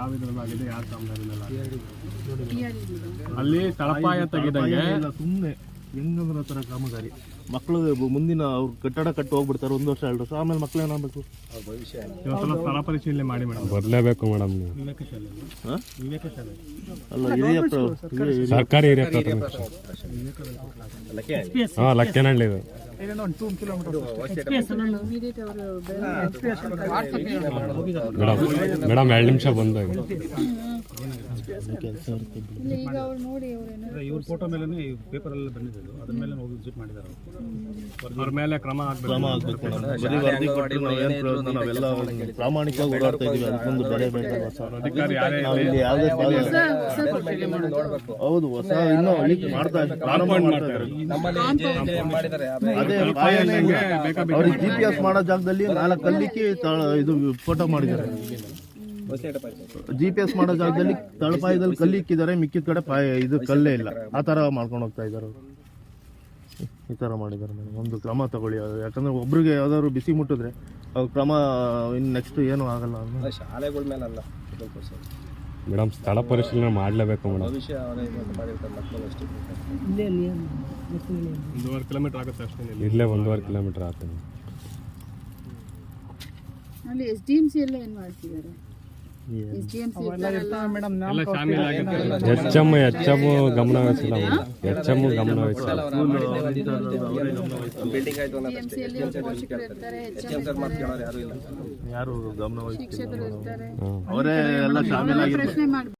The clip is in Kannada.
ಯಾವ ಇದ್ರಲ್ಲಾಗಿದೆ ಯಾವ ಅಲ್ಲಿ ತಳಪಾಯ ತೆಗೆದಂಗೆ ಸುಮ್ಮನೆ ಹೆಂಗಂದ್ರ ಥರ ಕಾಮಗಾರಿ? ಮಕ್ಕಳು ಮುಂದಿನ ಅವ್ರು ಕಟ್ಟಡ ಕಟ್ಟು ಹೋಗ್ಬಿಡ್ತಾರೆ ಒಂದು ವರ್ಷ ಎರಡು ವರ್ಷ ಆಮೇಲೆ ಮಕ್ಕಳು ಏನಾಗಬೇಕು? ಇವತ್ತೆಲ್ಲ ಸ್ಥಳ ಪರಿಶೀಲನೆ ಮಾಡಿ ಮೇಡಮ್. ಬರಲೇಬೇಕು ಮೇಡಮ್ ನೀವು. ಅಲ್ಲ ಹಿರಿಯ ಪ್ರ- ಹಿರಿಯ- ಹಿರಿಯ- ಸರ್ಕಾರಿ ಹಿರಿಯ ಪ್ರಾಥಮಿಕ ಹಾಂ ಲಕ್ಕೇನಹಳ್ಳಿ ಇದು. ಮೇಡಮ್ ಮೇಡಮ್ ಎರಡು ನಿಮಿಷ ಬಂದಾಗ ಈಗ ಅವ್ರು ನೋಡಿ ಅವ್ರೇನೋ ಇವ್ರ ಫೋಟೋ ಮೇಲೆ ಪೇಪರ್ ಎಲ್ಲ ಬಂದಿದೆ ಅದ್ರ ಮೇಲೆ ಹೋಗಿ ವಿಸಿಟ್ ಮಾಡಿದ್ದಾರೆ ಅವ್ರ. ಮೇಲೆ ಕ್ರಮ ಆಗ್ಬೇಕು. ಪ್ರಾಮಾಣಿಕವಾಗಿ ಓಡಾಡ್ತಾ ಇದೀವಿ. ಅದಕ್ಕೊಂದು ಬೆಲೆ ಬೇಕಲ್ವಾ ಸರ್ ಅಧಿಕಾರಿ ಯಾರೇ ನಾವು ಇಲ್ಲಿ ಯಾವುದೇ ಹೌದು ಹೊಸ ಇನ್ನೂ ಮಾಡ್ತಾ ಇದ್ದಾರೆ. ಅದೇ ಪಾಯನೇ ಅವ್ರಿಗೆ ಜಿ ಪಿ ಎಸ್ ಮಾಡೋ ಜಾಗದಲ್ಲಿ ನಾಲ್ಕು ಕಲ್ಲಿಕ್ಕಿ ಇದು ಫೋಟೋ ಮಾಡಿದ್ದಾರೆ. ಜಿ ಪಿ ಎಸ್ ಮಾಡೋ ಜಾಗದಲ್ಲಿ ತಳಪಾಯದಲ್ಲಿ ಕಲ್ಲು ಇಕ್ಕಿದ್ದಾರೆ ಮಿಕ್ಕಿದ ಕಡೆ ಪಾಯ ಇದು ಕಲ್ಲೇ ಇಲ್ಲ. ಆ ಥರ ಮಾಡ್ಕೊಂಡು ಹೋಗ್ತಾ ಇದ್ದಾರೆ ಅವ್ರು. ಈ ಥರ ಮಾಡಿದ್ದಾರೆ ಮೇಡಮ್. ಒಂದು ಕ್ರಮ ತಗೊಳ್ಳಿ. ಯಾಕಂದ್ರೆ ಒಬ್ರಿಗೆ ಯಾವ್ದಾದ್ರು ಬಿಸಿ ಮುಟ್ಟಿದ್ರೆ ಅವ್ರ ಕ್ರಮ ಇನ್ನು ನೆಕ್ಸ್ಟ್ ಏನು ಆಗಲ್ಲ ಅನ್ನೋ ಶಾಲೆಗಳ ಮೇಲೆ ಅಲ್ಲ. ಮೇಡಮ್ ಸ್ಥಳ ಪರಿಶೀಲನೆ ಮಾಡಲೇಬೇಕು ಮೇಡಮ್. ಒಂದೂವರೆ ಕಿಲೋಮೀಟರ್ ಆಗುತ್ತೆ ಅಷ್ಟೇ ಇಲ್ಲಿ. ಇಲ್ಲೇ ಒಂದೂವರೆ ಕಿಲೋಮೀಟರ್ ಆಗ್ತದೆ ಅಲ್ಲಿ ಎಸ್ ಡಿ ಎಂ ಸಿ ಎಲ್ಲ ಏನು ಮಾಡ್ತಿದ್ದಾರೆ? ಎಚ್ ಎಂ ಎಚ್ ಎಂ ಗಮನ ವಹಿಸಿಲ್ಲ ಎಚ್ ಎಂ ಗಮನ ವಹಿಸಿಲ್ಲ ಯಾರು ಇಲ್ಲ. ಯಾರು ಗಮನ ಹಾಂ ಅವರೇ. ಎಲ್ಲ ಮಾಡ್ಬೇಕು.